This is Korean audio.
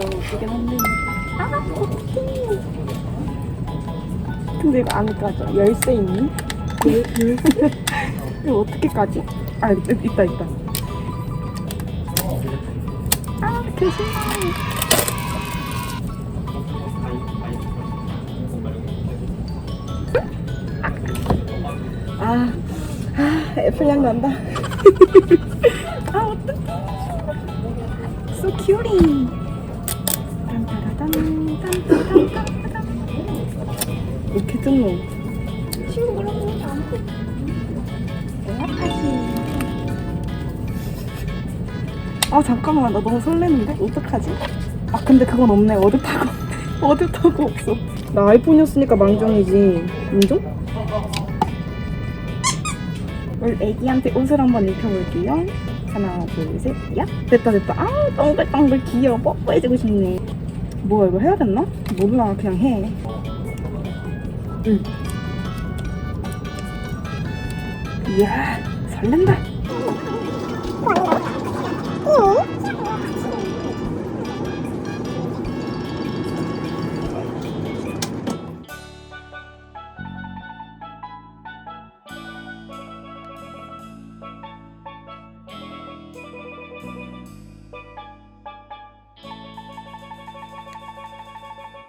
너무 웃기긴 한데. 아, 코팅! 근데 이거 안 까져. 열쇠 있니? 이거 어떻게 까지? 아, 있- 있다, 있다. 아, 개신나 아, 아, 애플향 난다. 아, 어떡해. So cutie. 이렇게 뜬노. 친구 하지 않고. 에어팟이. 아, 잠깐만. 나 너무 설레는데? 어떡하지? 아, 근데 그건 없네. 어둡다고. 어둡다고 없어. 나 아이폰이었으니까 망정이지. 인정? 우리 애기한테 옷을 한번 입혀볼게요. 하나, 둘, 셋, 야! 됐다, 됐다. 아, 동글동글 귀여워. 뽀뽀해주고 싶네. 뭐야, 이거 해야 됐나? 몰라, 그냥 해. 응. 이야, 설렌다.